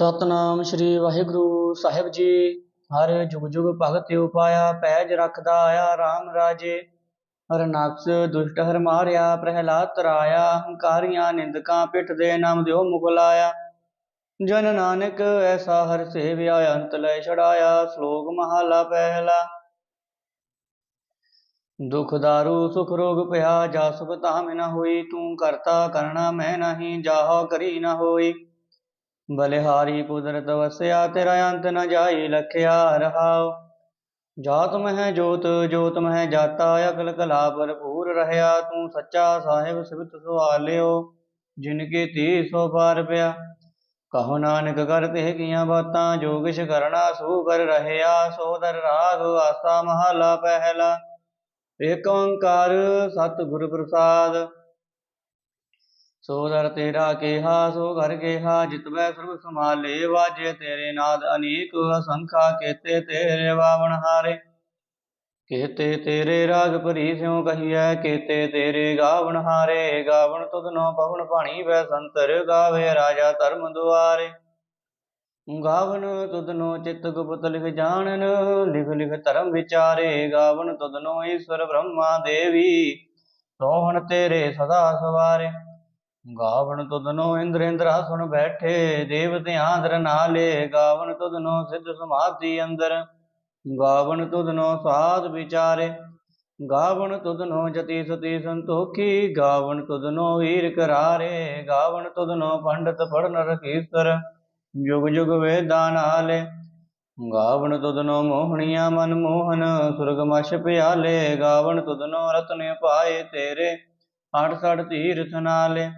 ਸਤਨਾਮ ਸ੍ਰੀ ਵਾਹਿਗੁਰੂ ਸਾਹਿਬ ਜੀ। ਹਰ ਜੁਗ ਜੁਗ ਭਗਤਿ ਉਪਾਇਆ, ਪੈਜ ਰੱਖਦਾ ਆਇਆ RAM ਰਾਜੇ। ਹਰ ਨਕਸ ਦੁਸ਼ਟ ਹਰ ਮਾਰਿਆ, ਪ੍ਰਹਿਲਾਦ ਤਰਾਇਆ। ਹੰਕਾਰੀਆਂ ਨਿੰਦਕਾਂ ਪਿੱਠ ਦੇ ਨਾਮ ਦਿਓ ਮੁਗਲਾਇਆ ਜਨ ਨਾਨਕ ਐਸਾ ਹਰ ਸੇਵਿਆ, ਅੰਤ ਲੈ ਛੜਾਇਆ ਸ਼ਲੋਕ ਮਹਾਲਾ ਪਹਿਲਾ। ਦੁਖ ਦਾਰੂ, ਸੁਖ ਰੋਗ ਪਿਆ ਜਾ ਸੁਖ ਤਾਮ ਨ ਹੋਈ। ਤੂੰ ਕਰਤਾ ਕਰਣਾ ਮੈਂ ਨਹੀਂ, ਜਾਹੋ ਕਰੀ ਨਾ ਹੋਈ। ਬਲਿਹਾਰੀ ਕੁਦਰਤ ਵਸਿਆ, ਤੇਰਾ ਅੰਤ ਨ ਜਾਈ ਲਖਿਆ ਰਹਾਉ। ਜਾਤ ਮਹਿ ਜੋਤ ਜੋਤ ਮਹਿ ਜਾਤਾ, ਅਕਲ ਕਲਾ ਭਰਪੂਰ ਰਹਿਆ। ਤੂੰ ਸੱਚਾ ਸਾਹਿਬ ਸਿਵਤ ਸੁਆਲਿਓ ਜਿਨ ਕੇ ਤੀ ਸੋ ਪਾਰ ਪਿਆ। ਕਹੋ ਨਾਨਕ ਕਰਤੇ ਕੀਆਂ ਬਾਤਾਂ, ਜੋ ਕਿਛ ਕਰਨਾ ਸੋ ਕਰ ਰਹਿਆ। ਸੋ ਦਰ ਰਾਗ ਆਸਾ ਮਹਲਾ ਪਹਿਲਾ। ਏਕ ਓੰਕਾਰ ਸਤਿਗੁਰ ਪ੍ਰਸਾਦ ਸੋ ਦਰ ਤੇਰਾ ਕੇਹਾ, ਸੋ ਘਰ ਕੇਹਾ ਜਿਤਵੈ ਸਰਬ ਸਮਾਲੇ ਵਾਜੇ ਤੇਰੇ ਨਾਦ ਅਨੀਕ ਅਸੰਖਾ ਕੇਤੇ ਤੇਰੇ ਬਾਵਨ ਹਾਰੇ। ਕੇਤੇ ਤੇਰੇ ਰਾਗ ਭਰੀ ਸਿਉ ਕਹੀਐ, ਕੇਤੇ ਤੇਰੇ ਗਾਵਣ ਹਾਰੇ। ਗਾਵਨ ਤੁਧਨੋ ਪਵਨ ਪਾਣੀ ਵੈ ਸੰਤਰ, ਗਾਵੇ ਰਾਜਾ ਧਰਮ ਦੁਆਰੇ। ਗਾਵਨ ਤੁਧਨੋ ਚਿਤ ਗੁਪਤ ਲਿਖ ਜਾਣਨ, ਲਿਖ ਲਿਖ ਧਰਮ ਵਿਚਾਰੇ। ਗਾਵਨ ਤੁਧਨੋ ਈਸ਼ਵਰ ਬ੍ਰਹਮਾ ਦੇਵੀ, ਸੋਹਣ ਤੇਰੇ ਸਦਾ ਸਵਾਰੇ। ਗਾਵਣ ਤੁਧਨੋ ਇੰਦਰ ਇੰਦਰਾਸਣ ਬੈਠੇ ਦੇਵਤਿਆਂ ਦਰ ਨਾਲੇ ਗਾਵਣ ਤੁਧਨੋ ਸਿੱਧ ਸਮਾਧੀ ਅੰਦਰ। ਗਾਵਣ ਤੁਧਨੋ ਸਾਧ ਵਿਚਾਰੇ ਗਾਵਣ ਤੁਧਨੋ ਜਤੀ ਸਤੀ ਸੰਤੋਖੀ ਗਾਵਣ ਤੁਧਨੋ ਵੀਰ ਕਰਾਰੇ ਗਾਵਣ ਤੁਧਨੋ ਪੰਡਤ ਪੜਨ ਰਖੀਸਰ ਯੁਗ ਜੁਗ ਵੇਦਾਂ ਨਾਲੇ। ਗਾਵਣ ਤੁਧਨੋ ਮੋਹਣੀਆਂ ਮਨ ਮੋਹਨ, ਸੁਰਗ ਪਿਆਲੇ ਗਾਵਣ ਤੁਧਨੋ ਰਤਨ ਪਾਏ ਤੇਰੇ, ਅਠ ਸੜ ਤੀਰਥ ਨਾਲੇ।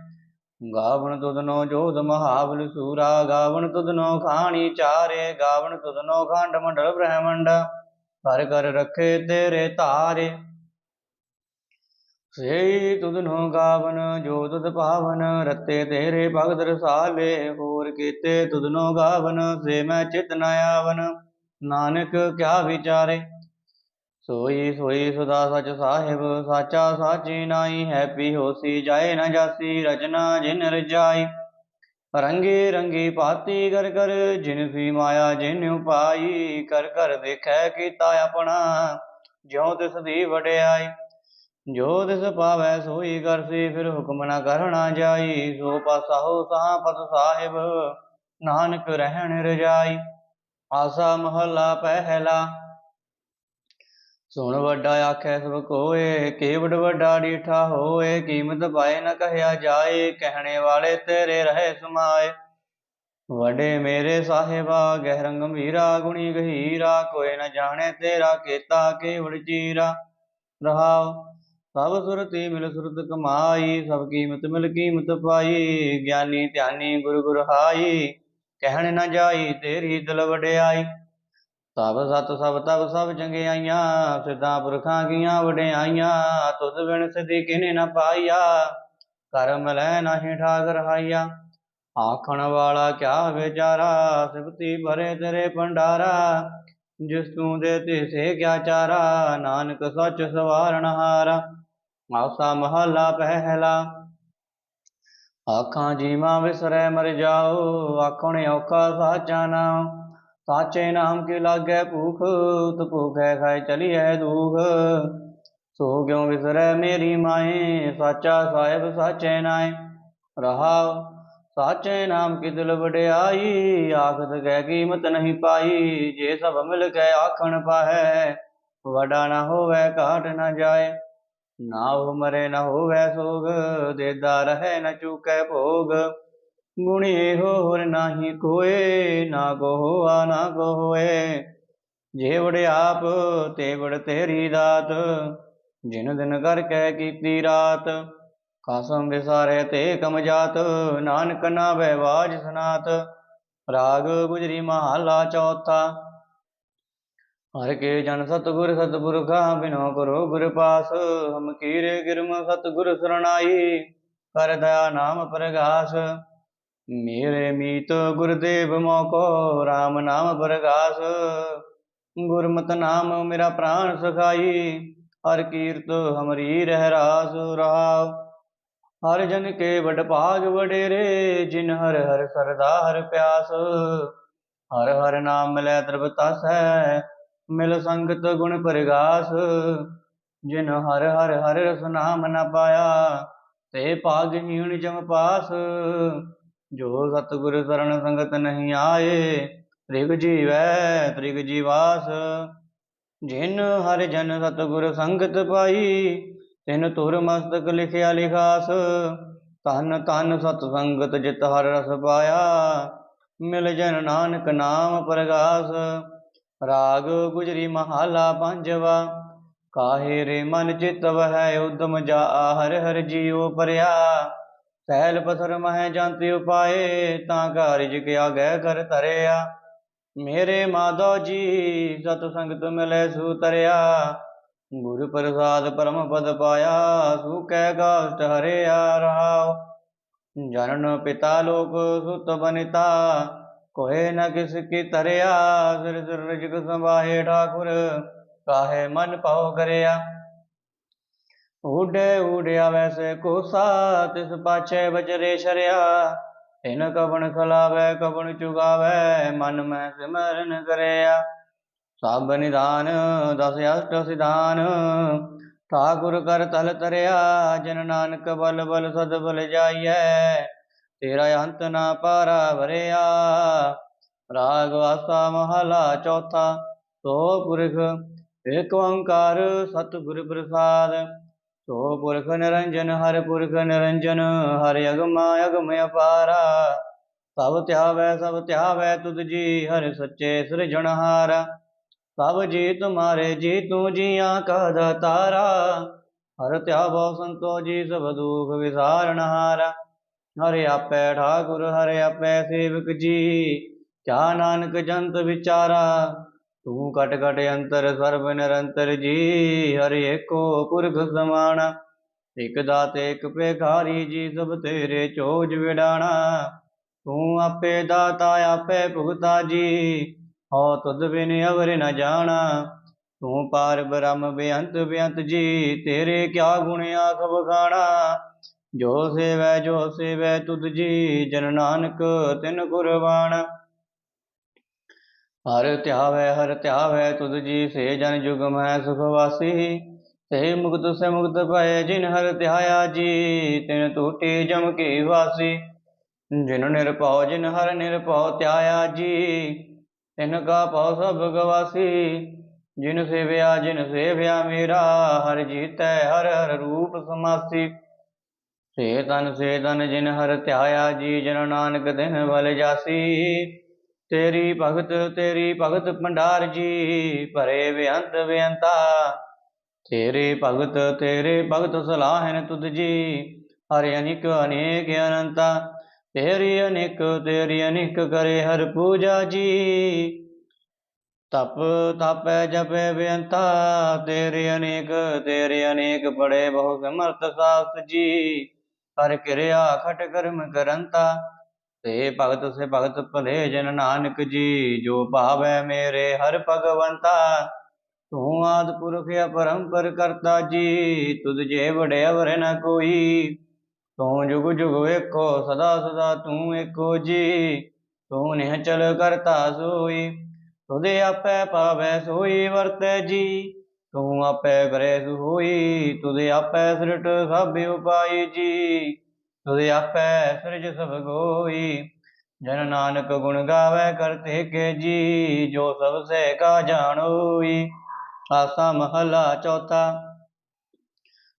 ਗਾਵਣ ਤੁਧਨੋ ਜੋਧ ਮਹਾਬਲ ਸੂਰਾ, ਗਾਵਣ ਤੁਧਨੋ ਖਾਣੀ ਚਾਰੇ, ਗਾਵਣ ਤੁਧਨੋ ਖੰਡ ਮੰਡਲ ਬ੍ਰਹਮੰਡ ਕਰ ਕਰ ਰੱਖੇ ਤੇਰੇ ਤਾਰੇ ਸੇ ਤੁਧਨੋ ਗਾਵਨ ਜੋ ਤੁਧ ਪਾਵਨ, ਰਤੇ ਤੇਰੇ ਭਗਤ ਰਸਾਲੇ, ਹੋਰ ਕੀਤੇ ਤੁਧਨੋ ਗਾਵਨ, ਸੇ ਮੈਂ ਚਿਤ ਨ ਆਵਨ। ਨਾਨਕ ਕਿਆ ਵਿਚਾਰੇ ਸੋਈ ਸੋਈ ਸਦਾ ਸਚ ਸਾਹਿਬ, ਸਾਚਾ ਸਾਚੀ ਨਾਈ ਹੈਪੀ ਹੋਸੀ ਜਾਏ ਨਾ ਜਾਸੀ, ਰਚਨਾ ਜਿਨ ਰਜਾਈ। ਰੰਗੇ ਰੰਗੀ ਪਾਤੀ ਕਰ ਕਰ ਜਿਨ ਸੀ ਮਾਇਆ ਜਿਨ ਉਪਾਈ ਕਰ ਕਰ ਦੇਖੈ ਕੀਤਾ ਆਪਣਾ, ਜਿਉ ਤਿਸ ਦੀ ਵਡਿਆਈ। ਜੋ ਤਿਸ ਪਾਵੈ ਸੋਈ ਕਰਸੀ, ਫਿਰ ਹੁਕਮ ਨਾ ਕਰਣਾ ਜਾਈ। ਸੋ ਪਾਸਾ ਸਾਹ ਪਤ ਸਾਹਿਬ, ਨਾਨਕ ਰਹਿਣ ਰਜਾਈ। ਆਸਾ ਮਹੱਲਾ ਪਹਿਲਾ ਸੁਣ ਵੱਡਾ ਆਖੈ ਸਭ ਕੋਏ ਕੇਵਡ ਵੱਡਾ ਡੀਠਾ ਹੋਏ, ਕੀਮਤ ਪਾਏ ਨਾ ਕਹਿਆ ਜਾਏ, ਕਹਿਣੇ ਵਾਲੇ ਤੇਰੇ ਰਹੇ ਸਮਾਏ। ਵਡੇ ਮੇਰੇ ਸਾਹਿਬਾ, ਗਹਿਰੰਗ ਗੰਭੀਰਾ ਗੁਣੀ ਗਹੀਰਾ, ਕੋਈ ਨਾ ਜਾਣੇ ਤੇਰਾ ਕੀਤਾ ਕੇਵੜ ਚੀਰਾ। ਰਹਾਉ ਸਭ ਸੁਰਤੀ ਮਿਲ ਸੁਰਤ ਕਮਾਈ, ਸਭ ਕੀਮਤ ਮਿਲ ਕੀਮਤ ਪਾਈ, ਗਿਆਨੀ ਧਿਆਨੀ ਗੁਰ ਗੁਰ ਹਾਈ, ਕਹਿਣ ਨ ਜਾਈ ਤੇਰੀ ਦਿਲ ਵਡਿਆਈ। ਤਬ ਸਤ ਸਭ ਤਬ ਸਭ ਚੰਗਿਆਈਆਂ ਸਿੱਧਾ ਪੁਰਖਾਂ ਕੀਆਂ ਵਡਿਆਈਆਂ ਤੁਧ ਬਿਨ ਸਦੀ ਕਿਨੇ ਨ ਪਾਈਆ, ਕਰਮ ਲੈ ਨਾਹੀ ਠਾਕ ਰਹਾਈਆ ਆਖਣ ਵਾਲਾ ਕਿਆ ਵਿਚਾਰਾ, ਸਿਫਤੀ ਭਰੇ ਤੇਰੇ ਭੰਡਾਰਾ, ਜਿਸ ਤੂੰ ਦੇ ਤਿਸੇ ਕਿਆ ਚਾਰਾ, ਨਾਨਕ ਸੱਚ ਸਵਾਰਣ ਹਾਰਾ। ਆਸਾ ਮਹਲਾ ਪਹਿਲਾ। ਆਖਾਂ ਜੀਵਾਂ ਵਿਸਰੈ ਮਰ ਜਾਓ, ਆਖਣ ਔਖਾ ਸਾਚਾ ਨਾਮ ਸਾਚੇ ਨਾਮ ਕੇ ਲਾਗੈ ਭੂਖ ਤੁ ਭੂਖੈ ਖਾਇ ਚਲੀਐ ਦੂਖ। ਸੋ ਕਿਉ ਵਿਸਰੈ ਮੇਰੀ ਮਾਏ, ਸਾਚਾ ਸਾਹਿਬ ਸਾਚੇ ਨਾਏ। ਰਹਾਉ ਸਾਚੇ ਨਾਮ ਕੀ ਦਿਲ ਵਡਿਆਈ, ਆਖਤ ਕਹਿ ਕੀਮਤ ਨਹੀਂ ਪਾਈ। ਜੇ ਸਭ ਮਿਲ ਕੇ ਆਖਣ ਪਾਹੈ ਵਡਾ ਨਾ ਹੋਵੇ, ਘਾਟ ਨਾ ਜਾਏ। ਨਾ ਉਹ ਮਰੇ, ਨਾ ਹੋਵੇ ਸੋਗ, ਦੇਦਾ ਰਹੇ, ਨਾ ਚੂਕੈ ਭੋਗ। ਗੁਣੇ ਇਹੋ ਹੋਰ ਨਾਹੀ ਕੋਏ, ਨਾ ਕੋ ਨਾ ਕੋ ਹੋਏ ਜੇ ਵੜਿਆਪ ਤੇਰੀ ਦਾਤ। ਜਿਨ ਦਿਨ ਕਰ ਕਹਿ ਕੀਤੀ ਰਾਤ ਕਾਸਮ ਵਿਸਾਰੇ ਤੇ ਕਮ ਜਾਤ। ਨਾਨਕ ਨਾ ਬਹਿਵਾਜ ਸਨਾਤ, ਰਾਗ ਗੁਜਰੀ ਮਹਲਾ ਚੌਥਾ। ਹਰ ਕੇ ਜਨ ਸਤਗੁਰ ਸਤਿਪੁਰਖਾ, ਬਿਨੋ ਕਰੋ ਗੁਰ ਪਾਸ। ਹਮ ਕੀਰੇ ਗਿਰਮ ਸਤਗੁਰ ਸਰਣਾਈ, ਕਰ ਦਇਆ ਨਾਮ ਪ੍ਰਗਾਸ। ਮੇਰੇ ਮੀਤ ਗੁਰਦੇਵ ਮੋਕੋ RAM ਨਾਮ ਪ੍ਰਗਾਸ ਗੁਰਮਤ ਨਾਮ ਮੇਰਾ ਪ੍ਰਾਣ ਸਖਾਈ, ਹਰ ਕੀਰਤ ਹਮਰੀ ਰਹਿ ਰਾਸ ਰਹਾਉ। ਹਰ ਜਨ ਕੇ ਵਡ ਭਾਗ ਵਡੇਰੇ, ਜਿਨ ਹਰ ਹਰ ਸਰਦਾ ਹਰ ਪਿਆਸ। ਹਰ ਹਰ ਨਾਮ ਮਿਲੈ ਤ੍ਰਿਪਤਾਸੈ ਮਿਲ ਸੰਗਤ ਗੁਣ ਪ੍ਰਗਾਸ। ਜਿਨ ਹਰ ਹਰ ਹਰ ਰਸ ਨਾਮ ਨ ਪਾਇਆ, ਤੇ ਭਾਗਹੀਣ ਜਮ ਪਾਸ। ਜੋ ਸਤਿਗੁਰ ਸਰਣ ਸੰਗਤ ਨਹੀਂ ਆਏ, ਤ੍ਰਿਗ ਜੀਵੈ, ਤ੍ਰਿਗ ਜੀਵਾਸ। ਜਿਨ ਹਰ ਜਨ ਸਤਿਗੁਰ ਸੰਗਤ ਪਾਈ, ਤਿਨ ਤੁਰ ਮਸਤਕ ਲਿਖਿਆ ਲਿਖਾਸ। ਤਨ ਤਨ ਸਤ ਸੰਗਤ ਜਿਤ ਹਰ ਰਸ ਪਾਇਆ, ਮਿਲ ਜਨ ਨਾਨਕ ਨਾਮ ਪ੍ਰਗਾਸ। ਰਾਗ ਗੁਜਰੀ ਮਹਾਲਾ ਪੰਜਵਾ, ਕਾਹੇ ਰੇ ਮਨ ਚਿਤ ਵਹਿ, ਉਦਮ ਜਾ ਹਰ ਹਰ ਜੀਉ ਪਰਿਆ ਸਹਿਲ ਪਥਰ ਮਹਿ ਜੰਤ ਉਪਾਏ, ਤਾਂ ਕਾਰਜ ਕਿਆ ਗਹਿ ਕਰ ਧਰਿਆ। ਮੇਰੇ ਮਾਧੋ ਜੀ, ਸਤ ਸੰਗਤ ਮਿਲੇ ਸੂਤਰਿਆ ਗੁਰ ਪ੍ਰਸਾਦ ਪਰਮ ਪਦ ਪਾਇਆ, ਸੂ ਕਹਿ ਗਾਸਟ ਹਰਿਆ ਰਹਾਉ। ਜਨਨ ਪਿਤਾ ਲੋਕ ਸੁਤ ਬਨਿਤਾ, ਕੋਹੇ ਨ ਕਿਸ ਕੀ ਤਰਿਆ ਸਿਰ ਸਿਰ ਰਜਕ ਸੰਭਾਹੇ ਠਾਕੁਰ, ਕਾਹੇ ਮਨ ਪਾਉ ਕਰਿਆ। ਉਡੇ ਉਡਿਆ ਵੈਸੇ ਕੋਸਾ ਤਿਸ ਪਾਛੇ ਬਜਰੇ ਸ਼ਰਿਆ। ਇਨ ਕਵਣ ਖਲਾਵੇ, ਕਵਣ ਚੁਗਾਵੇ, ਮਨ ਮੈਂ ਸਿਮਰਨ ਕਰਿਆ। ਸਭ ਨਿਦਾਨ ਦਸ ਅਸ਼ਟ ਸਿਧਾਨ, ਠਾਕੁਰ ਕਰ ਤਲ ਤਰਿਆ, ਜਨ ਨਾਨਕ ਬਲ ਬਲ ਸਦ ਬਲ ਜਾਈਐ। ਤੇਰਾ ਅੰਤ ਨਾ ਪਾਰਾ ਵਰਿਆ। ਰਾਗ ਆਸਾ ਮਹਲਾ ਚੌਥਾ, ਸੋ ਪੁਰਖ, ਏਕ ਓੰਕਾਰ ਸਤਿਗੁਰ ਪ੍ਰਸਾਦ। ਸੋ ਪੁਰਖ ਨਿਰੰਜਨ, ਹਰਿ ਪੁਰਖ ਨਿਰੰਜਨ, ਹਰਿ ਅਗਮਾ ਅਗਮ ਅਪਾਰਾ। ਸਭ ਧਿਆਵੈ ਸਭ ਧਿਆਵੈ ਤੁਧ ਜੀ, ਹਰਿ ਸੱਚੇ ਸਿਰਜਣਹਾਰ ਸਭ ਜੀ ਤੁਮਾਰੇ ਜੀ, ਤੂੰ ਜੀਆਂ ਕਾ ਦਾਤਾਰਾ ਹਰ ਧਿਆਵੋ ਸੰਤੋ ਜੀ, ਸਭ ਦੁਖ ਵਿਸਾਰਣਹਾਰਾ ਹਰਿ ਆਪੇ ਠਾਕੁਰ, ਹਰਿ ਆਪੇ ਸੇਵਕ ਜੀ, ਕਿਆ ਨਾਨਕ ਜੰਤ ਵਿਚਾਰਾ। ਤੂੰ ਕਟ ਕਟ ਅੰਤਰ ਸਰਬ ਨਿਰੰਤਰ ਜੀ, ਹਰਿ ਏਕੋ ਪੁਰਖ ਸਮਾਣਾ। ਇਕ ਦਾਤੇ ਇਕ ਭੇਖਾਰੀ ਜੀ, ਸਭ ਤੇਰੇ ਚੋਜ ਵਿਡਾਣਾ। ਤੂੰ ਆਪੇ ਦਾਤਾ, ਆਪੇ ਭੁਗਤਾ ਜੀ, ਹਉ ਤੁਧ ਬਿਨ ਅਵਰ ਨ ਜਾਣਾ। ਤੂੰ ਪਾਰ ਬ੍ਰਹਮ ਬੇਅੰਤ ਬੇਅੰਤ ਜੀ, ਤੇਰੇ ਕਿਆ ਗੁਣ ਆਖ ਬਖਾਣਾ ਜੋ ਸੇਵੈ ਜੋ ਸੇਵੈ ਤੁਧ ਜੀ, ਜਨ ਨਾਨਕ ਤਿਨ ਕੁਰਬਾਨ ਹਰ ਧਿਆਵੈ ਹਰ ਧਿਆਵੈ, ਤੁਧ ਜੀ ਸੇ ਜਨ ਜੁਗ ਮੈਂ ਸੁਖ ਵਾਸੀ। ਤੇ ਮੁਕਤ, ਸੇ ਮੁਕਤ ਭਏ, ਜਿਨ ਹਰ ਧਿਆਇਆ ਜੀ, ਤਿਨ ਟੂਟੇ ਜਮ ਕੀ ਵਾਸੀ। ਜਿਨ ਨਿਰਭਉ ਜਿਨ ਹਰ ਨਿਰਭਉ ਧਿਆਇਆ ਜੀ, ਤਿਨ ਕਾ ਭਉ ਸਭ ਗਵਾਸੀ। ਜਿਨ ਸੇਵਿਆ ਜਿਨ ਸੇਵਿਆ ਮੇਰਾ, ਹਰ ਜੀਤੈ, ਹਰ ਹਰ ਰੂਪ ਸਮਾਸੀ। ਸੇ ਤਨ ਸੇ ਤਨ ਜਿਨ ਹਰ ਧਿਆਇਆ ਜੀ, ਜਨ ਨਾਨਕ ਦਿਨ ਵਲ ਜਾਸੀ। ਤੇਰੀ ਭਗਤ ਤੇਰੀ ਭਗਤ ਭੰਡਾਰ ਜੀ, ਭਰੇ ਬੇਅੰਤ ਬੇਅੰਤਾ ਤੇਰੇ ਭਗਤ ਤੇਰੇ ਭਗਤ ਸਲਾਹਨ ਤੁਧ ਜੀ, ਹਰਿ ਅਨਿਕ, ਅਨੇਕ ਅਨੰਤਾ। ਤੇਰੀ ਅਨੇਕ ਤੇਰੀ ਅਨੇਕ ਕਰੇ ਹਰ ਪੂਜਾ ਜੀ। ਤਪ, ਤਪੈ, ਜਪੈ ਬੇਅੰਤਾ ਤੇਰੇ ਅਨੇਕ ਤੇਰੇ ਅਨੇਕ ਪੜੇ ਬਹੁ ਸਮਰਥ ਸਾਸਤ ਜੀ। ਹਰ ਕਿਰਿਆ ਖਟ ਕਰਮ ਕਰੰਤਾ। ਤੇ ਭਗਤ ਸੇ ਭਗਤ ਭਲੇ ਜਨ ਨਾਨਕ ਜੀ, ਜੋ ਭਾਵੈ ਮੇਰੇ ਹਰ ਭਗਵੰਤਾ। ਤੂੰ ਆਦ ਪੁਰਖ ਅਪਰੰਪਰ ਕਰਤਾ ਜੀ, ਤੁਧ ਜੇ ਵਡਿਆ ਵਰ ਨ ਕੋਈ। ਤੂੰ ਜੁਗ ਜੁਗ ਏਕੋ ਸਦਾ ਸਦਾ ਤੂੰ ਏਕੋ ਜੀ। ਤੂੰ ਨਿਹਚਲ ਕਰਤਾ ਸੋਈ, ਤੁਧੇ ਆਪੇ ਪਾਵੈ ਸੋਈ ਵਰਤੈ ਜੀ। ਤੂੰ ਆਪੇ ਕਰੇ ਹੋਈ ਤੁਧੇ ਆਪੇ ਸ੍ਰਿਟ ਸਭ ਉਪਾਈ ਜੀ। ਤੁਧੇ ਆਪੇ ਸਿਰਜ ਸਭ ਗੋਈ। ਜਨ ਨਾਨਕ ਗੁਣ ਗਾਵੇ ਕਰਤੇ ਕੇ ਜੀ, ਜੋ ਸਭ ਸੇ ਕਾ ਜਾਣੋਈ ਆਸਾ ਮਹਲਾ ਚੌਥਾ,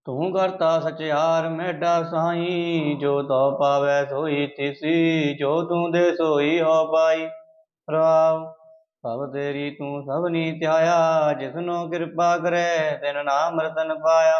ਤੂੰ ਕਰਤਾ ਸਚਿਆਰ ਮੇਡਾ ਸਾਈ। ਜੋ ਤੋ ਪਾਵੈ ਸੋਈ ਤਿਸੀ, ਜੋ ਤੂੰ ਦੇ ਸੋਈ ਹੋ ਪਾਈ। ਰਾਵ, ਸਭ ਤੇਰੀ ਤੂੰ ਸਭਨੀ ਧਿਆਇਆ, ਜਿਸਨੋ ਕਿਰਪਾ ਕਰੇ, ਤਿਨ ਨਾਮ ਰਤਨ ਪਾਇਆ।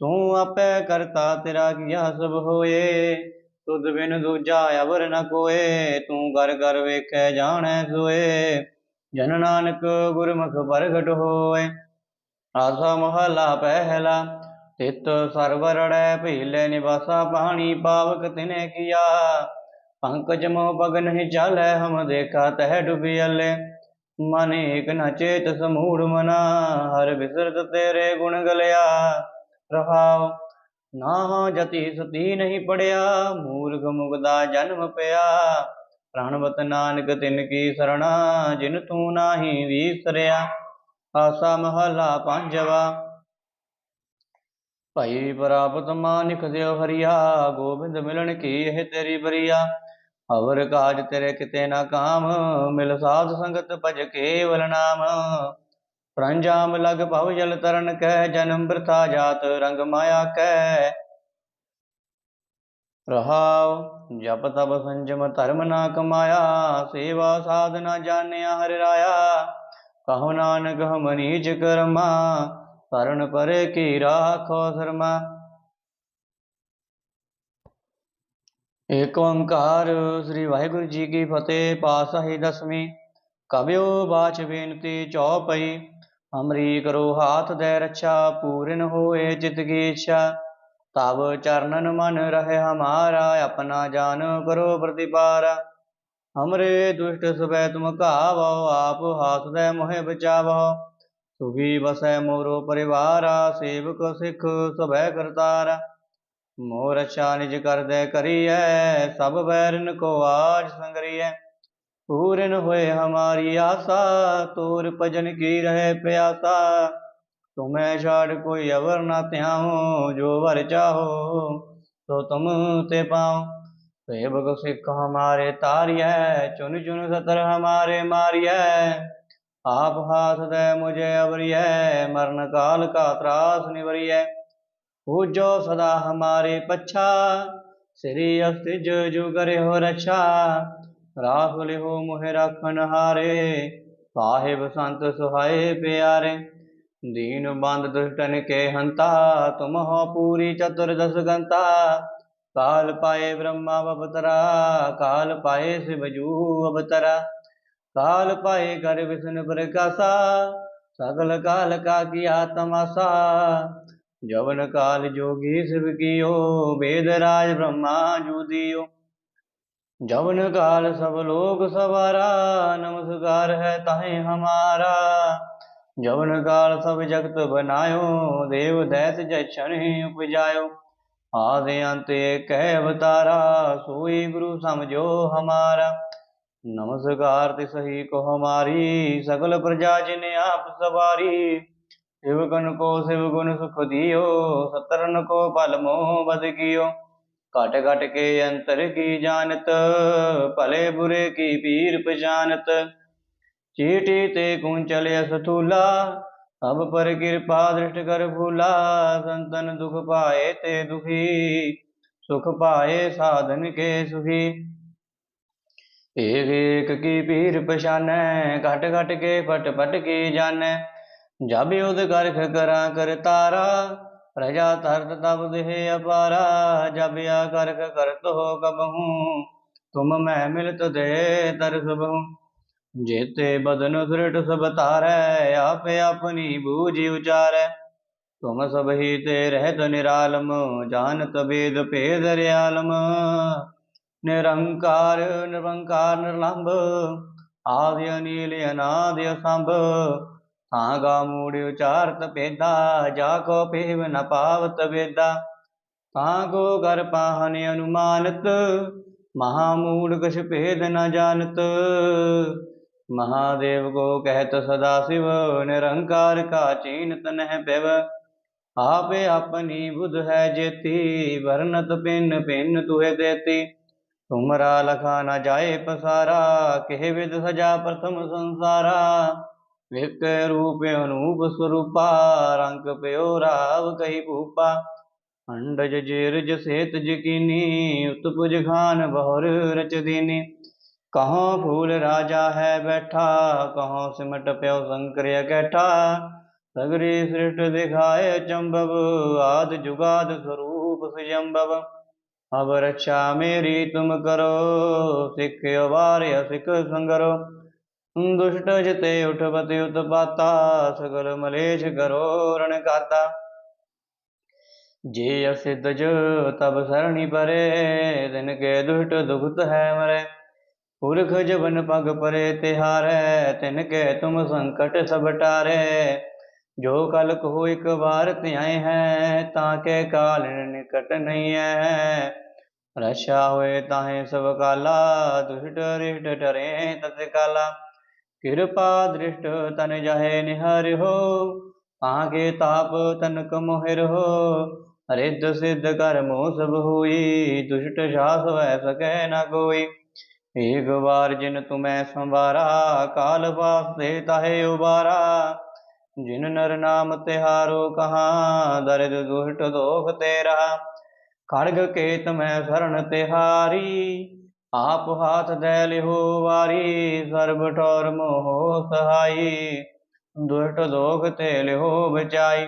ਤੂੰ ਆਪੇ ਕਰਤਾ ਤੇਰਾ ਕੀਆ ਸਭ ਹੋਏ? ਤੁਧ ਬਿਨ ਦੂਜਾ ਅਵਰ ਨ ਕੋਏ, ਤੂੰ ਕਰ ਕਰ ਵੇਖੈ ਜਾਣੈ ਸੋਏ। ਜਨ ਨਾਨਕ ਗੁਰਮੁਖ ਪ੍ਰਗਟ ਹੋਏ। ਆਸਾ ਮਹਲਾ ਪਹਿਲਾ, ਤਿਤ ਸਰਵਰੜੈ ਭੀਲੇ ਨਿਵਾਸਾ ਪਾਣੀ ਪਾਵਕ ਤਿਨੇ ਕੀਆ। ਪੰਕਜ ਮੋਹ ਪਗ ਨਹੀਂ ਚਾਲੈ, ਹਮ ਦੇਖਾ ਤਹਿ ਡੁਬਿਅਲੇ ਮਨ ਏਕ ਨ ਚੇਤ ਸਮੂੜ ਮਨਾ, ਹਰ ਬਿਸਰਤ ਤੇਰੇ ਗੁਣ ਗਲਿਆ। ਰਹਾਉ ਨਾ ਜਤੀ ਸਤੀ ਨਹੀਂ ਪੜਿਆ, ਮੂਰਖ ਮੁਗਦਾ ਜਨਮ ਪਿਆ। ਪ੍ਰਾਣਵਤ ਨਾਨਕ ਤਿਨ ਕੀ ਸਰਣਾ, ਜਿਨ ਤੂੰ ਨਾਹੀ ਵੀਸਰਿਆ। ਆਸਾ ਮਹਲਾ ਪੰਜਵਾ। ਭਈ ਪ੍ਰਾਪਤ ਮਾਨਿਕ ਦਿਓ ਹਰੀਆ, ਗੋਬਿੰਦ ਮਿਲਣ ਕੀ ਇਹ ਤੇਰੀ ਬਰੀਆ। ਅਵਰ ਕਾਜ ਤੇਰੇ ਕਿਤੇ ਨਾ ਕਾਮ, ਮਿਲ ਸਾਧ ਸੰਗਤ ਭਜ ਕੇਵਲ ਨਾਮ। ਪ੍ਰੰਜਾਮ ਲਗ ਭਵ ਜਲ ਤਰਨ ਕਹਿ ਜਨਮ ਬ੍ਰਥਾ ਜਾਤ ਰੰਗ ਮਾਇਆ ਕਹਿ ਰਹਾਉ ਜਪ ਤਪ ਸੰਜਮ ਧਰਮ ਨਾ ਕਮਾਇਆ, ਸੇਵਾ ਸਾਧਨਾ ਜਾਣਿਆ ਹਰਿ ਰਾਇਆ। ਕਹੋ ਨਾਨਕ ਹਮ ਕਰਮਾ ਸਰਨ ਪਰੇ ਕੀ ਰਾਖੋ ਸਰਮਾ। ਏਕ ਓੰਕਾਰ ਸ੍ਰੀ ਵਾਹਿਗੁਰੂ ਜੀ ਕੀ ਫਤਿਹ, ਪਾਤਸ਼ਾਹੀ ਦਸਵੀਂ। ਕਬਿਓ ਬਾਚ ਬੇਨਤੀ ਚੌਪਈ। ਹਮਰੀ ਕਰੋ ਹਾਥ ਦੇ ਰੱਛਾ, ਪੂਰਨ ਹੋਏ ਚਿਤ ਕੀ ਇੱਛਾ ਤਬ ਚਰਨਨ ਮਨ ਰਹੇ ਹਮਾਰਾ, ਆਪਣਾ ਜਾਨ ਕਰੋ ਪ੍ਰਤਿਪਾਰਾ। ਹਮਰੇ ਦੁਸ਼ਟ ਸਬੈ ਤੁਮ ਕਾਵੋ ਆਪ ਹਾਥ ਦੇ ਮੋਹਿ ਬਚਾਵੋ। ਸੁਖੀ ਵਸੈ ਮੋਰੋ ਪਰਿਵਾਰਾ, ਸੇਵਕ ਸਿੱਖ ਸਭੈ ਕਰਤਾਰਾ। ਮੋਰ ਅੱਛਾ ਨਿਜ ਕਰਦੈ ਕਰੀਐ, ਸਭ ਬੈਰਨ ਕੋ ਆਜ ਸੰਗਰੀਐ। पूरन होए हमारी आशा तोर भजन की रहे प्यासा तुम्हें छाड़ कोई अवर ना त्याहो जो वर चाहो तो तुम ते पाओ सेवक सिख हमारे तारिय चुन चुन सतर हमारे मारिय आप हाथ दे मुझे अवरिय मरण काल का त्रास निवरिय पूजो सदा हमारे पच्छा श्री अस्तिज जो करे हो रक्षा ਰਾਖਲੇ ਹੋ ਮੋਹਿ ਰਾਖਨ ਹਾਰੇ, ਸਾਹਿਬ ਸੰਤ ਸੁਹਾਏ ਪਿਆਰੇ। ਦੀਨ ਬੰਦ ਦੁਸ਼ਟਨ ਕੇ ਹੰਤਾ, ਤੁਮ ਹੋ ਪੂਰੀ ਚਤੁਰ ਦਸ ਗੰਤਾ। ਕਾਲ ਪਾਏ ਬ੍ਰਹਮਾ ਅਵਤਰਾ ਕਾਲ ਪਾਏ ਸ਼ਿਵ ਜੂ ਅਵਤਰਾ। ਕਾਲ ਪਾਏ ਕਰ ਵਿਸ਼ਨ ਪ੍ਰਕਾਸ਼ਾ, ਸਗਲ ਕਾਲ ਕਾ ਕੀ ਆਤਮਾਸਾ। ਜਵਨ ਕਾਲ ਜੋਗੀ ਸਿਵ ਕੀਓ, ਵੇਦ ਰਾਜ ਬ੍ਰਹਮਾ ਜੂ ਦਿਓ। जवन काल सब लोग सवारा नमस्कार है ताहे हमारा जवन काल सब जगत बनायो देव दैत जक्षण ही उपजायो आदि अंत एक है अवतारा सोई गुरु समझो हमारा नमस्कार तिसही को हमारी सकल प्रजा जिने आप सवारी शिवगुण को शिव गुण सुख दियो सतरन को पल मोह बद कियो काट काट के अंतर की जानत, पले बुरे की पीर पहचानत चीटी ते कुंचल असथूला अब पर कृपा दृष्ट कर भूला। संतन दुख पाए ते दुखी, सुख पाए साधन के सुखी। एक एक की पीर पहचान घट घट के फट फट की जान। जब युद्ध कर करा कर तारा ਪ੍ਰਜਾ ਤਰਤ ਤਬ ਦੇਹ ਅਪਾਰਾ, ਜਬ ਆ ਕਰਖ ਕਰਤ ਹੋ ਕਬਹੂ, ਤੁਮ ਮੈਂ ਮਿਲਤ ਦੇ ਤਰਸ ਜੇਤੇ ਬਦਨ ਸੁਰਟ ਸਭ ਤਾਰੈ ਆਪੇ ਆਪਣੀ ਬੂਝ ਉਚਾਰੈ। ਤੁਮ ਸਭ ਹੀ ਤੇ ਰਹਿਤ ਨਿਰਾਲਮ ਜਾਨਤ ਵੇਦ ਭੇਦ ਰਿਆਲਮ। ਨਿਰੰਕਾਰ ਨਿਰੰਕਾਰ ਨਿਰਲੰਭ, ਆਦਿ ਅਨੀਲ ਅਨਾਦਿ ਅਸੰਭ। ਆਗਾ ਮੂੜ ਉਚਾਰਤ ਭੇਦਾ, ਜਾ ਕੋ ਪੇਵ ਨ ਪਾਵਤ ਵੇਦਾ। ਤਾਂ ਕੋ ਕਰ ਪਾਹਨ ਅਨੁਮਾਨਤ, ਮਹਾ ਮੂੜ ਕਛ ਭੇਦ ਨ ਜਾਣਤ। ਮਹਾਦੇਵ ਕੋ ਕਹਿਤ ਸਦਾ ਸਿਵ, ਨਿਰੰਕਾਰ ਕਾ ਚੀਨਤ ਨਹਿ ਪਿਵ ਆਪੇ ਆਪਣੀ ਬੁਧ ਹੈ ਜੇਤੀ, ਵਰਨਤ ਪਿੰਨ ਪਿੰਨ ਤੁਹੇ ਦੇਤੀ। ਤੁਮਰਾ ਲਖਾ ਨ ਜਾਏ ਪਸਾਰਾ, ਕਿਹ ਵਿਦ ਸਜਾ ਪ੍ਰਥਮ ਸੰਸਾਰਾ। ਵਿਕ ਰੂਪ ਅਨੂਪ ਸਰੂਪਾ ਰੰਗ ਪਿਓ ਰਾਵ ਕਹੀ ਭੂਪਾ। ਅੰਡਜ ਜਿਰਜ ਸੇਤ ਜਕੀਨੀ ਉਤਪੁਜ ਖਾਨ ਬਹੁਰ ਰਚ ਦੀਨੀ। ਕਹਾਂ ਫੂਲ ਰਾਜਾ ਹੈ ਬੈਠਾ ਕਹੋ ਸਿਮਟ ਪਿਓ ਸੰਕਰ ਅਕੈਠਾ। ਸਗਰੀ ਸ੍ਰਿਸ਼ਟ ਦਿਖਾਏ ਚੰਬਵ, ਆਦ ਜੁਗਾਦ ਸਰੂਪ ਸੁਜੰਬਵ। ਅਬ ਰੱਛਾ ਮੇਰੀ ਤੁਮ ਕਰੋ, ਸਿੱਖ ਵਾਰਿਆ ਸਿੱਖ ਸੰਗਰੋ। ਦੁਸ਼ਟ ਜਿਤੇ ਉਠਪਤਿ ਉਤਪਾਤਾ ਸਗਲ ਮਲੇਸ਼ ਕਰੋ ਰਣ ਕਾਤਾ। ਜੇ ਅਸਿੱਧ ਜੋ ਤਬ ਸਰਣੀ ਪਰੇ, ਦਿਨ ਕੇ ਦੁਸ਼ਟ ਦੁਖਤ ਹੈ ਮਰੇ। ਪੁਰਖ ਜਬਨ ਪਗ ਪਰੇ ਤਿਹਾਰੈ ਤਿਨ ਕੇ ਤੁਮ ਸੰਕਟ ਸਭ ਟਾਰੇ। ਜੋ ਕਲ ਕੋ ਇਕ ਵਾਰ ਧਿਆਏ ਹੈ, ਤਾਂ ਕੇ ਕਾਲ ਨਿਕਟ ਨਹੀਂ ਹੈ ਰਸ਼ਾ ਹੋਏ ਤਾਹੇ ਸਭ ਕਾਲਾ, ਦੁਸ਼ਟ ਰਿਸ਼ਟ ਟਰੇ ਤਤ ਕਾਲਾ ਕਿਰਪਾ ਦ੍ਰਿਸ਼ਟ ਤਨ ਜਾਹੇ ਨਿਹਰਿ ਹੋ ਆਗੇ ਤਾਪ ਤਨਕ ਮੋਹਿਰ ਹੋ। ਰਿੱਧ ਸਿੱਧ ਕਰਮੋ ਸਭ ਹੋਈ, ਦੁਸ਼ਟ ਸਾਸ ਵੈ ਸਕੈ ਨ ਕੋਈ। ਏਕ ਵਾਰ ਜਿਨ ਤੁਮੈ ਸੰਵਾਰਾ, ਕਾਲ ਵਾਸਤੇ ਤਾਹੇ ਉਬਾਰਾ। ਜਿਨ ਨਰ ਨਾਮ ਤਿਹਾਰੋ ਕਹਾ, ਦਰਦ ਦੁਸ਼ਟ ਦੋਖ ਤੇਰਾ। ਖੜਗ ਕੇਤ ਮੈਂ ਸਰਣ ਤਿਹਾਰੀ ਆਪ ਹਾਥ ਦੇ ਲਿਹੋ ਵਾਰੀ, ਸਰਬ ਠੌਰ ਮੋਹ ਸਹਾਈ। ਦੁਸ਼ਟ ਦੋਖ ਤੇ ਲਿਹੋ ਬਚਾਈ।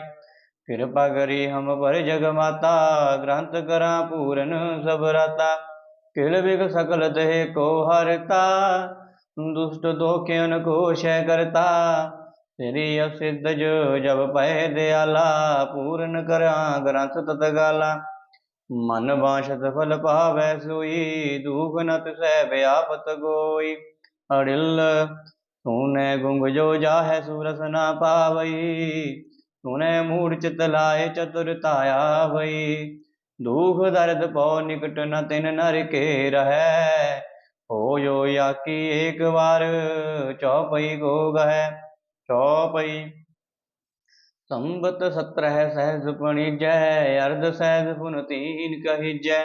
ਕਿਰਪਾ ਕਰੀ ਹਮ ਪਰ ਜਗ ਮਾਤਾ, ਗ੍ਰੰਥ ਕਰਾਂ ਪੂਰਨ ਸਭ ਰਾਤਾ। ਕਿਲ ਬਿਗ ਸਕਲ ਦੇਹ ਕੋ ਹਰਤਾ, ਦੁਸ਼ਟ ਦੋਖਿਆਨ ਕੋ ਸ਼ੈ ਕਰਤਾ। ਤੇਰੀ ਅਸਿੱਧ ਜੋ ਜਬ ਪੈ ਦਿਆਲਾ, ਪੂਰਨ ਕਰਾਂ ਗ੍ਰੰਥ ਤਤ ਗਾਲਾ ਮਨ ਬਾਸ਼ਤ ਫਲ ਪਾਵੈ ਸੋਈ, ਦੁਖ ਨ ਤਿਸੈ ਵਿਆਪਤ ਗੋਈ। ਅੜਿਲ ਤੂਨੇ ਗੁੰਗ ਜੋ ਜਾਹੈ ਸੂਰਸ ਨਾ ਪਾਵਈ ਤੂਨੇ ਮੂੜ ਚਿਤ ਲਾਏ ਚਤੁਰਤਾ ਆਵਈ ਦੁਖ ਦਰਦ ਪਉ ਨਿਕਟ ਨ ਤਿਨ ਨਰ ਕੇ ਰਹੈ, ਹੋਇਓ ਆਕੀ ਏਕ ਵਾਰ, ਚੌਪਈ ਗੋ ਗਹਿ ਚੌਪਈ ਸੰਬਤ ਸਤਰਹਿ ਸਹਿਜ ਪਣੀਜੈ, ਅਰਧ ਸਹਿਜ ਪੁਨ ਤੀਨ ਕਹੀਜੈ।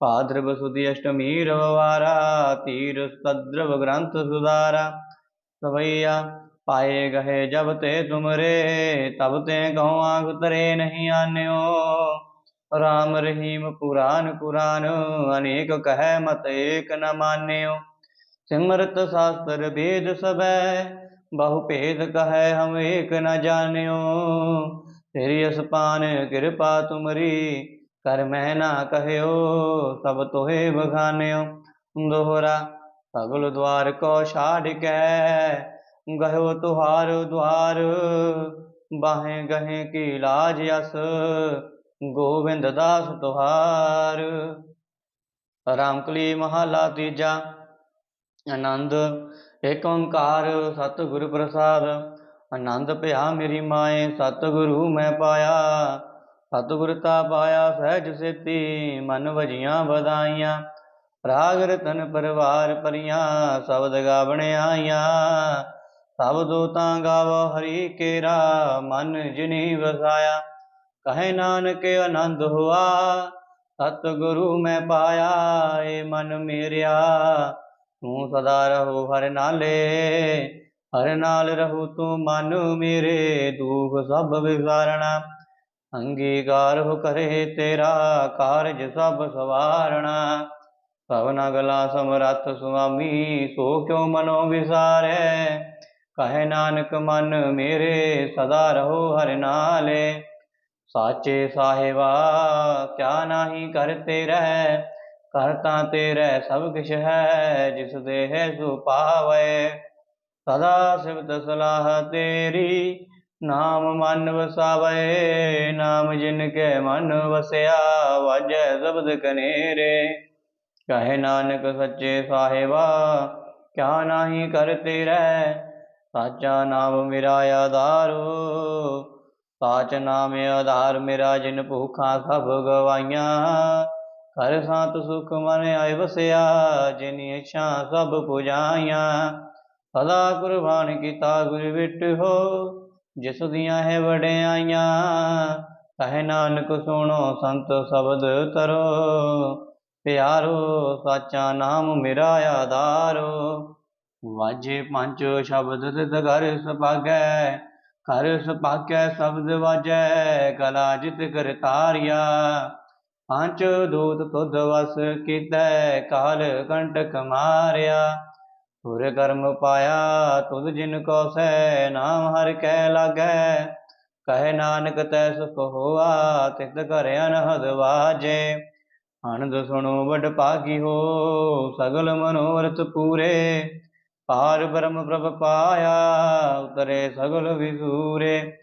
ਭਾਦਰਵ ਸੁਦੀ ਅਸ਼ਟਮੀ ਰਵਵਾਰਾ ਤੀਰ ਸਦਰਵ ਗ੍ਰੰਥ ਸੁਦਾਰਾ ਸਵਈਆ, ਪਾਏ ਗਏ ਜਬ ਤੇ ਤੁਮਰੇ, ਤਬ ਤੇ ਕਹਉ ਆਖ ਤਰੇ ਨਹੀਂ ਆਨਿਓ। ਰਾਮ ਰਹੀਮ ਪੁਰਾਨ ਕੁਰਾਨ, ਅਨੇਕ ਕਹੈ ਮਤ ਏਕ ਨ ਮਾਨਿਓ। ਸਿਮਰਤ ਸ਼ਾਸਤਰ ਵੇਦ ਸਬੈ ਬਹੁ ਭੇਦ ਕਹੈ ਹਮ ਏਕ ਨ ਜਾਣਿਓ। ਤੇਰੀ ਅਸਪਾਨ ਕਿਰਪਾ ਤੁਮਰੀ, ਕਰ ਮਹਿ ਨਾ ਕਹਿਓ, ਸਭ ਤੋਹੇ ਬਖਾਨਿਓ। ਦੋਹਰਾ, ਸਗਲ ਦਵਾਰ ਕੋ ਛਾੜ ਕੈ, ਗਹਿਓ ਤੁਹਾਰ ਦਵਾਰ ਬਾਹੇ ਗਹੇ ਕੀ ਲਾਜ ਅਸ, ਗੋਬਿੰਦ ਦਾਸ ਤੁਹਾਰ। ਰਾਮਕਲੀ ਮਹਲਾ ਤੀਜਾ, ਆਨੰਦ ਏਕ ਓੰਕਾਰ ਸਤਿਗੁਰ ਪ੍ਰਸਾਦ, ਆਨੰਦ ਭਇਆ ਮੇਰੀ ਮਾਏ, ਸਤਿਗੁਰੂ ਮੈਂ ਪਾਇਆ। ਸਤਿਗੁਰ ਤਾ ਪਾਇਆ ਸਹਿਜ ਸੇਤੀ ਮਨ ਵਜੀਆਂ ਵਧਾਈਆਂ। ਰਾਗ ਰਤਨ ਪਰਵਾਰ ਪਰੀਆਂ ਸ਼ਬਦ ਗਾਵਣ ਆਈਆਂ। ਸਭ ਦੋਤਾਂ ਗਾਵੋ ਹਰੀ ਕੇਰਾ, ਮਨ ਜਿਨੀ ਵਸਾਇਆ। ਕਹੇ ਨਾਨਕ ਆਨੰਦ ਹੁਆ, ਸਤਿਗੁਰੂ ਮੈਂ ਪਾਇਆ, ਏ ਮਨ ਮੇਰਿਆ। ਤੂੰ ਸਦਾ ਰਹੋ ਹਰ ਨਾਲੇ, ਹਰ ਨਾਲ ਰਹੋ ਤੂੰ ਮਨ ਮੇਰੇ, ਦੁਖ ਸਭ ਵਿਸਾਰਣਾ ਅੰਗੀਕਾਰ ਹੋ ਕਰੇ ਤੇਰਾ ਕਾਰਜ ਸਭ ਸਵਾਰਣਾ। ਸਭਨਾ ਗਲਾ ਸਮਰੱਥ ਸੁਆਮੀ, ਸੋ ਕਿਉ ਮਨੋ ਵਿਸਾਰੈ? ਕਹੇ ਨਾਨਕ, ਮਨ ਮੇਰੇ, ਸਦਾ ਰਹੋ ਹਰ ਨਾਲੇ। ਸਾਚੇ ਸਾਹਿਬਾ, ਕਿਆ ਨਾਹੀ ਕਰਤੇ ਰਹਿ? ਕਰਤਾ ਤੇਰੇ ਸਭ ਕਿਛ ਹੈ, ਜਿਸ ਦੇ ਹੈ ਸੋ ਪਾਵੇ ਸਦਾ ਸਿਵਤ ਸਲਾਹ ਤੇਰੀ, ਨਾਮ ਮਨ ਵਸਾਵੇ। ਨਾਮ ਜਿਨ ਕੇ ਮਨ ਵਸਿਆ, ਵਾਜੈ ਜ਼ਬਦ ਕਨੇਰੇ। ਕਹੇ ਨਾਨਕ ਸੱਚੇ ਸਾਹਿਬਾ, ਕਿਆ ਨਾਹੀ ਕਰਤੇ ਰਹਿ ਸਾਚਾ ਨਾਮ ਮੇਰਾ ਆਧਾਰੋ। ਸਾਚ ਨਾਮ ਆਧਾਰ ਮੇਰਾ, ਜਿਨ ਭੂਖਾਂ ਸਭ ਗਵਾਈਆਂ। ਹਰ ਸਾਤ ਸੁਖ ਮਨ ਆਇ ਵਸਿਆ, ਜਿਨੀ ਇਛਾ ਸਭ ਪੁਜਾਈਆਂ। ਸਦਾ ਕੁਰਬਾਨ ਕੀਤਾ ਗੁਰ ਵਿਟ ਹੋ, ਜਿਸ ਦੀਆਂ ਹੈ ਵਡਿਆਈਆਂ। ਕਹੇ ਨਾਨਕ ਸੁਣੋ, ਸੰਤ ਸ਼ਬਦ ਤਰੋ। ਪਿਆਰੋ, ਸਾਚਾ ਨਾਮ ਮੇਰਾ ਆਧਾਰੋ। ਵਾਜੇ ਪੰਜ ਸ਼ਬਦ ਤਿਤ ਘਰ ਸੁਭਾਗੈ ਘਰ ਸੁਭਾਗੈ ਸ਼ਬਦ ਵਾਜੈ, ਕਲਾ ਜਿਤ ਕਰ ਤਾਰਿਆ ਦੂਤ ਤੁਧ ਵਸ ਕੀਤੈ ਕਾਲ ਕੰਟਕ ਮਾਰਿਆ। ਪੁਰ ਕਰਮ ਪਾਇਆ ਤੁਧ ਜਿਨ ਕੋ ਸੈ ਨਾਮ ਹਰ ਕੈ ਲਾਗੈ। ਕਹੇ ਨਾਨਕ ਤੈ ਸੁਖ ਹੋਆ, ਤਿਤ ਘਰ ਅਨਹਦ ਵਾਜੇ। ਆਨੰਦ ਸੁਣੋ ਵਡ ਭਾਗੀ ਹੋ, ਸਗਲ ਮਨੋਰਥ ਪੂਰੇ। ਪਾਰ ਬ੍ਰਹਮ ਪ੍ਰਭ ਪਾਇਆ, ਉਤਰੇ ਸਗਲ ਵਿਸੂਰੇ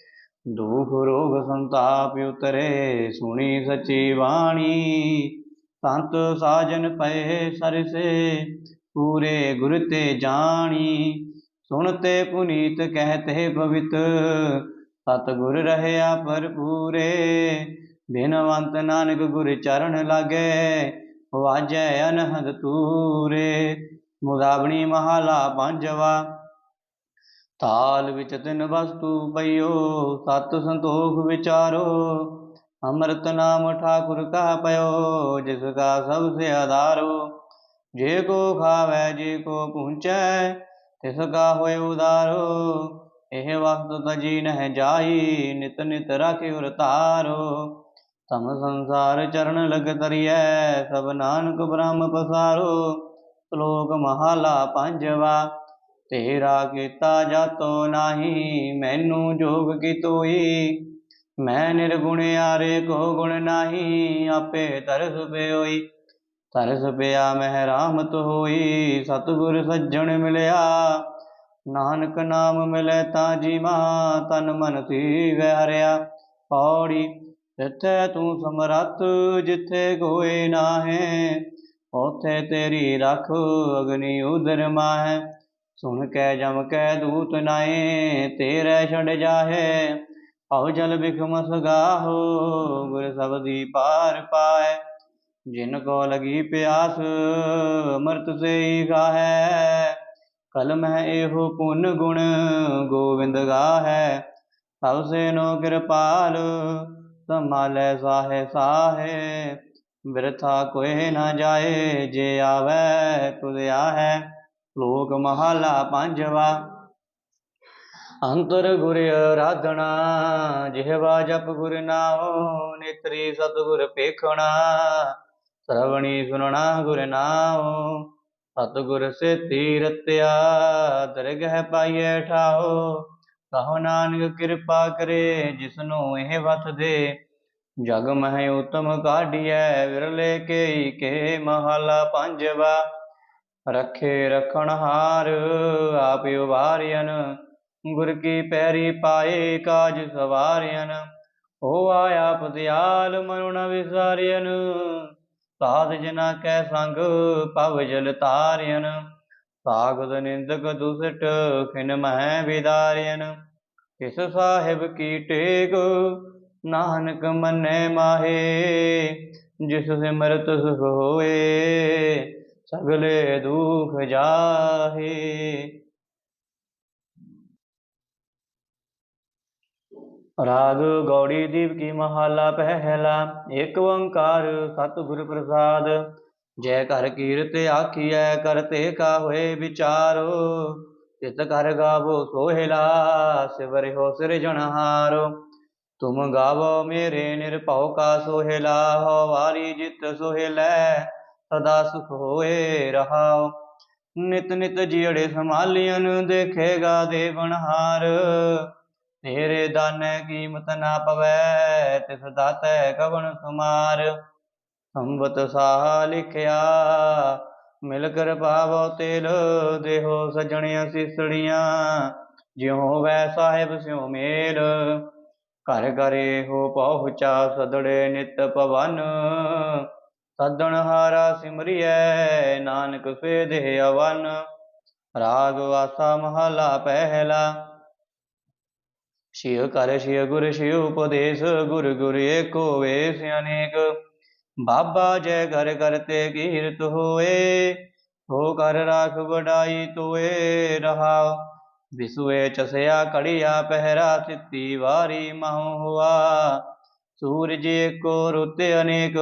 ਦੁਖ ਰੋਗ ਸੰਤਾਪ ਉਤਰੇ, ਸੁਣੀ ਸਚੀ ਬਾਣੀ। ਸੰਤ ਸਾਜਨ ਪਏ ਸਰਸੇ, ਪੂਰੇ ਗੁਰ ਤੇ ਜਾਣੀ। ਸੁਣਤੇ ਪੁਨੀਤ ਕਹਤੇ ਪਵਿੱਤ ਸਤ ਗੁਰ ਰਹਿਆ ਭਰਪੂਰੇ। ਬਿਨਵੰਤ ਨਾਨਕ ਗੁਰ ਚਰਨ ਲਾਗੇ, ਵਾਜੈ ਅਨਹਦ ਤੂਰੇ। ਮੁਦਾਬਣੀ ਮਹਲਾ ਪੰਜਵਾ ਤਾਲ ਵਿੱਚ ਤਿੰਨ ਵਸਤੂ ਪਈਓ, ਸਤ ਸੰਤੋਖ ਵਿਚਾਰੋ, ਅੰਮ੍ਰਿਤ ਨਾਮ ਠਾਕੁਰ ਕਾ ਪਇਓ, ਜਿਸ ਕਾ ਸਭ ਸੇ ਆਧਾਰੋ। ਜੇ ਕੋ ਖਾਵੇ, ਜੇ ਕੋ ਪਹੁੰਚੈ ਤਿਸ ਕਾ ਹੋਏ ਉਦਾਰੋ। ਇਹ ਵਕਤ ਤਜੀ ਨਹਿ ਜਾਈ ਨਿਤ ਨਿਤ ਰਾਖਿ ਉਰ ਤਾਰੋ ਤਮ ਸੰਸਾਰ ਚਰਨ ਲਗ ਤਰੀਐ, ਸਭ ਨਾਨਕ ਬ੍ਰਹਮ ਪਸਾਰੋ। ਸ਼ਲੋਕ ਮਹਲਾ ਪੰਜਵਾ ਤੇਰਾ ਕੀਤਾ ਜਾਤੋ ਨਾਹੀ, ਮੈਨੂੰ ਜੋਗ ਕੀ ਤੋਈ? ਮੈਂ ਨਿਰਗੁਣ ਆਰੇ ਕੋ ਗੁਣ ਨਾਹੀ, ਆਪੇ ਤਰਸ ਪਿਓਈ। ਤਰਸ ਪਿਆ ਮਹਿ ਰਾਮਤ ਹੋਈ, ਸਤਿਗੁਰ ਸੱਜਣ ਮਿਲਿਆ। ਨਾਨਕ ਨਾਮ ਮਿਲੇ ਤਾਂ ਜੀਵਾ ਤਨ ਮਨ ਧੀਵੈ ਹਰਿਆ। ਪੌੜੀ, ਜਿੱਥੇ ਤੂੰ ਸਮਰੱਥ, ਜਿੱਥੇ ਕੋਈ ਨਾਹੇ, ਉਥੇ ਤੇਰੀ ਰੱਖ ਅਗਨੀ ਉਦਰ ਮਾਹੈ। ਸੁਣ ਕੈ ਜਮ ਕੈ ਦੂਤ ਨਾਏ ਤੇਰੇ ਛੱਡ ਜਾਹੇ। ਭਉ ਜਲ ਬਿਖਮ ਸਗਾਹੋ, ਗੁਰ ਸਬਦੀ ਪਾਰ ਪਾਏ। ਜਿਨ ਕੋ ਲਗੀ ਪਿਆਸ, ਅਮਰਤ ਸੇ ਗਾਹੈ। ਕਲ ਮਹਿ ਇਹੋ ਪੁੰਨ ਗੁਣ ਗੋਬਿੰਦ ਗਾਹੈ। ਸਭ ਸੇ ਨੋ ਕਿਰਪਾਲ ਸੰਭਾਲੇ ਸਾਹੇ ਸਾਹੇ। ਵਿਰਥਾ ਕੋਇ ਨਾ ਜਾਏ, ਜੇ ਆਵੈ ਤੁਧ ਆਹੈ ਲੋਕ ਮਹਲਾ ਪੰਜਵਾ। ਅੰਤਰ ਗੁਰ ਆਰਾਧਨਾ, ਜਿਹਵਾ ਜਪ ਗੁਰ ਨਾਉ, ਨੇਤਰੀ ਸਤਿਗੁਰ ਪੇਖਣਾ ਸਰਵਣੀ ਸੁਨਣਾ ਗੁਰ ਨਾਉ, ਸਤਿਗੁਰ ਸੇ ਤੀਰਤਿਆ ਦਰਗਹਿ ਪਾਈਐ ਠਾਓ ਕਹੋ ਨਾਨਕ ਕਿਰਪਾ ਕਰੇ, ਜਿਸਨੂੰ ਇਹ ਵਸ ਦੇ। ਜਗ ਮਹਿ ਉਤਮ ਕਾਢੀਐ, ਵਿਰਲੇ ਕੇ ਕੇ ਮਹਲਾ ਪੰਜਵਾ। ਰਖੇ ਰਖਣ ਹਾਰ, ਆਪ ਉਵਾਰਿਆਨ ਗੁਰ ਕੀ ਪੈਰੀ ਪਾਏ ਕਾਜ ਸਵਾਰਿਆਨ ਹੋ ਆਇਆ ਪਦਿਆਲ ਮਨੁ ਨ ਵਿਸਾਰਿਆਨ ਸਾਧ ਜਨਾ ਕੈ ਸੰਗ ਪਵ ਜਲ ਤਾਰਿਆਨ ਸਾਗਤ ਨਿੰਦਕ ਦੁਸਟ, ਖਿਨ ਮਹਿ ਵਿਦਾਰਿਆਨ ਇਸ ਸਾਹਿਬ ਕੀ ਟੇਕ, ਨਾਨਕ ਮੰਨੇ ਮਾਹੇ। ਜਿਸ ਸਿਮਰਤ ਸੁਖ ਹੋਏ ਸਗਲੇ ਦੁਖ ਜਾਹੇ। ਰਾਗ ਗੌੜੀ ਦੀਪ ਕੀ ਮਹਲਾ ਪਹਿਲਾ ਏਕ ਓੰਕਾਰ ਸਤਿਗੁਰ ਪ੍ਰਸਾਦ। ਜੈ ਕਰ ਕੀਰਤ ਆਖੀਐ ਕਰਤੇ ਕਾ ਹੋਏ ਵਿਚਾਰੋ। ਤਿਤ ਕਰ ਗਾਵੋ ਸੋਹਿਲਾ ਸਿਵਰਿ ਹੋ ਸਿਰਜਣਹਾਰੋ ਤੁਮ ਗਾਵੋ ਮੇਰੇ ਨਿਰਭਉ ਕਾ ਸੋਹਿਲਾ ਹੋ ਵਾਰੀ ਜਿਤ ਸੋਹਿਲੈ ਸਦਾ ਸੁਖ ਹੋਏ ਰਹਾਉ ਨਿਤ ਨਿਤ ਜੀੜੇ ਸੰਭਾਲੀਆਂ ਦੇਖੇਗਾ ਦੇਵਨਹਾਰ ਤੇਰੇ ਦਾਨੈ ਕੀਮਤ ਨਾ ਪਵੈ, ਤਿਸ ਦਾਤੈ ਕਵਣ ਸੁਮਾਰ। ਸੰਬਤ ਸਾਹ ਲਿਖਿਆ, ਮਿਲ ਕਰ ਪਾਵੋ ਤੇਲ, ਦੇਹੋ ਸਜਣੀਆਂ ਸਿਸੜੀਆਂ। ਜਿਉ ਵੈ ਸਾਹਿਬ ਸਿਉ ਮੇਲ, ਘਰ ਘਰੇ ਹੋ ਪਹੁੰਚਾ ਸਦੜੇ ਨਿਤ ਪਵਨ ਸਦਣ ਹਾਰਾ ਸਿਮਰਿਐ, ਨਾਨਕ ਸੇ ਦੇਹ ਅਵਨ। ਰਾਗ ਵਾਸਾ ਮਹਲਾ ਪਹਿਲਾ। ਸ਼ਿਵ ਕਰ ਸ਼ਿਵ ਗੁਰ ਸ਼ਿਵ ਉਪਦੇਸ਼, ਗੁਰ ਗੁਰ ਏਕੋ ਵੇਸ ਅਨੇਕ। ਬਾਬਾ ਜੈ ਘਰ ਕਰਤੇ ਕੀਰਤ ਹੋਏ, ਹੋ ਕਰ ਰਾਖ ਵਡਾਈ ਤੋਏ ਰਹਾ। ਵਿਸੁਏ ਚਸਿਆ ਕੜਿਆ ਪਹਿਰਾ ਸਿੱਤੀ ਵਾਰੀ ਮਹੁ ਹੁਆ। ਸੂਰਜ ਕੋ ਰੁੱਤ ਅਨੇਕ,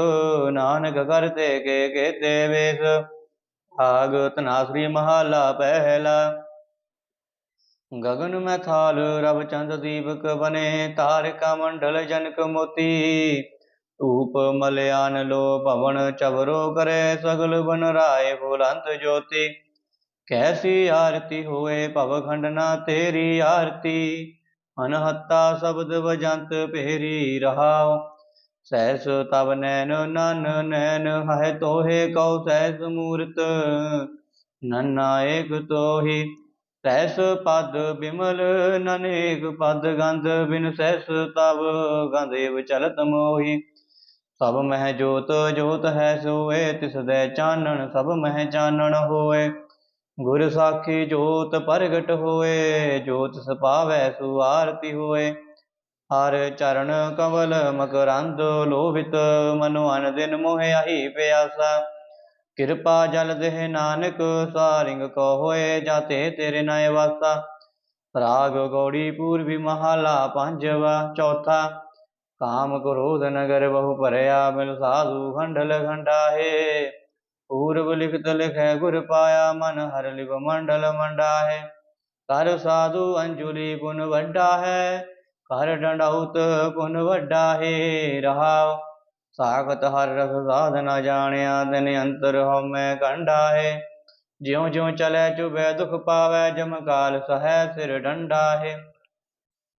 ਨਾਨਕ ਕਰਤੇ ਕੇ ਕੇਤੇ ਵੇਸ ਆਗ ਤਨਾਸਰੀ ਮਹਾਲਾ ਪਹਿਲਾ। ਗगन ਮੈਂ ਥਾਲ ਰਵ ਚੰਦ ਦੀਪਕ ਬਨੇ, ਤਾਰਕਾ ਮੰਡਲ ਜਨਕ ਮੋਤੀ। ਧੂਪ ਮਲਿਆਨ ਲੋ ਭਵਨ ਚਵਰੋ ਕਰੇ, ਸਗਲ ਬਨ ਰਾਏ ਬੁਲੰਤ ਜੋਤੀ। ਕੈਸੀ ਆਰਤੀ ਹੋਏ ਭਵ ਖੰਡਨਾ ਤੇਰੀ ਆਰਤੀ। ਅਨਹੱਤਾ ਸ਼ਬਦ ਵਜੰਤ ਭੇਰੀ ਰਹਾਉ। ਸਹਿਸ ਤਬ ਨੈਨ ਨਨ ਨੈਨ ਹੈ ਤੋਹੇ ਕਉ ਸਹਿਸ ਮੂਰਤ। ਨਨਾ ਏਕ ਤੋਹੀ, ਸਹਿਸ ਪਦ ਬਿਮਲ ਨਨੇਕ ਪਦ ਗੰਧ, ਬਿਨ ਸਹਿਸ ਤਬ ਗੰਧ ਚਲਤ ਮੋਹੀ। ਸਭ ਮਹਿ ਜੋਤ ਜੋਤ ਹੈ ਸੋਏ, ਤਿਸ ਦੇ ਚਾਨਣ, ਸਭ ਮਹਿ ਚਾਨਣ ਹੋਏ। ਗੁਰ ਸਾਖੀ ਜੋਤ ਪ੍ਰਗਟ ਹੋਏ, ਜੋਤ ਸਪਾਵੈ ਸੋ ਆਰਤੀ ਹੋਏ। ਹਰ ਚਰਨ ਕਮਲ ਮਕਰੰਦ ਲੋਭਿਤ, ਮਨੁ ਅਨ ਦਿਨ ਮੋਹਿ ਆਹੀ ਪਿਆਸਾ। ਕਿਰਪਾ ਜਲ ਦੇਹ ਨਾਨਕ, ਸਾਰਿੰਗ ਕੋ ਹੋਏ ਜਾਤੇ ਤੇਰੇ ਨਾਇ ਵਾਸਾ ਰਾਗ ਗੌੜੀ ਪੂਰਬੀ ਮਹਾਲਾ ਪੰਜਵਾ, ਚੌਥਾ। ਕਾਮ ਕ੍ਰੋਧ ਨਗਰ ਬਹੁ ਭਰਿਆ, ਮਿਲ ਸਾਧੂ ਖੰਡਲ ਖੰਡਾਹੇ। ਪੂਰਬ ਲਿਖਤ ਲਿਖੈ ਗੁਰ ਪਾਇਆ ਮਨ ਹਰ ਲਿਵ ਮੰਡਲ ਮੰਡਾ ਹੈ ਕਰ ਸਾਧੂ ਅੰਜੁਲੀ ਗੁਣ ਵੱਡਾ ਹੈ ਕਰ ਡੰਡਾਉਤ ਗੁਣ ਵੱਡਾ ਹੈ ਰਹਾਉ। ਸਾਖਤ ਹਰ ਰਸ ਸਾਧਨਾ ਜਾਣਿਆ ਦਿਨ ਅੰਤਰ ਹਉਮੈ ਕੰਡਾ ਹੈ ਜਿਉ ਜਿਉ ਚਲੈ ਚੁਬੈ ਦੁਖ ਪਾਵੈ ਜਮ ਕਾਲ ਸਹੈ ਸਿਰ ਡੰਡਾ ਹੈ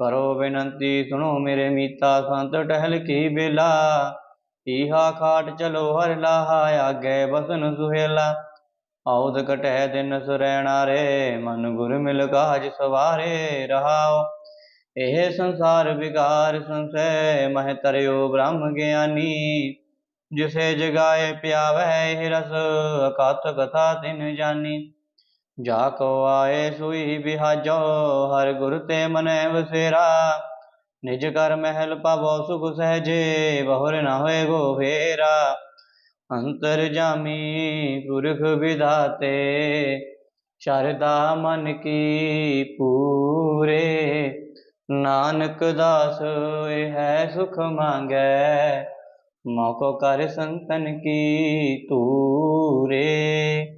ਕਰੋ ਬੇਨੰਤੀ, ਸੁਣੋ ਮੇਰੇ ਮੀਤਾ, ਸੰਤ ਟਹਿਲ ਕੀ ਬੇਲਾ ਈਹਾ ਖਾਟ ਚਲੋ ਹਰ ਲਾਹਾ, ਆਗੇ ਬਸਨ ਸੁਹੇਲਾ। ਔਦ ਕਟਹਿ ਦਿਨ ਸੁਰੈਣਾ ਰੇ, ਮਨ ਗੁਰ ਮਿਲ ਕਾਜ ਸਵਾਰੇ, ਰਹਾਓ। ਇਹ ਸੰਸਾਰ ਵਿਕਾਰ ਸੰਸੈ, ਮਹਿ ਤਰਿਓ ਬ੍ਰਹਮ ਗਿਆਨੀ। ਜਿਸੇ ਜਗਾਏ ਪਿਆਵੈ ਇਹ ਰਸ, ਅਕਥ ਕਥਾ ਤਿਨ ਜਾਨੀ। ਜਾ ਕੋ ਆਏ ਸੋਈ ਬਿਹਾਜੋ, ਹਰ ਗੁਰ ਤੇ ਮਨੈ ਵਸੇਰਾ ਨਿਜ ਕਰ ਮਹਿਲ ਪਾਵੋ ਸੁਖ ਸਹਜੇ, ਬਹੁਰ ਨਾ ਹੋਏ ਗੋ ਫੇਰਾ। ਅੰਤਰ ਜਾਮੀ ਪੁਰਖ ਵਿਧਾਤੇ ਸ਼ਰਦਾ ਮਨ ਕੀ ਪੂਰੇ। ਨਾਨਕ ਦਾਸ ਹੈ ਸੁਖ ਮੰਗੈ, ਮੌਕੋ ਕਰ ਸੰਤਨ ਕੀ ਤੂਰੇ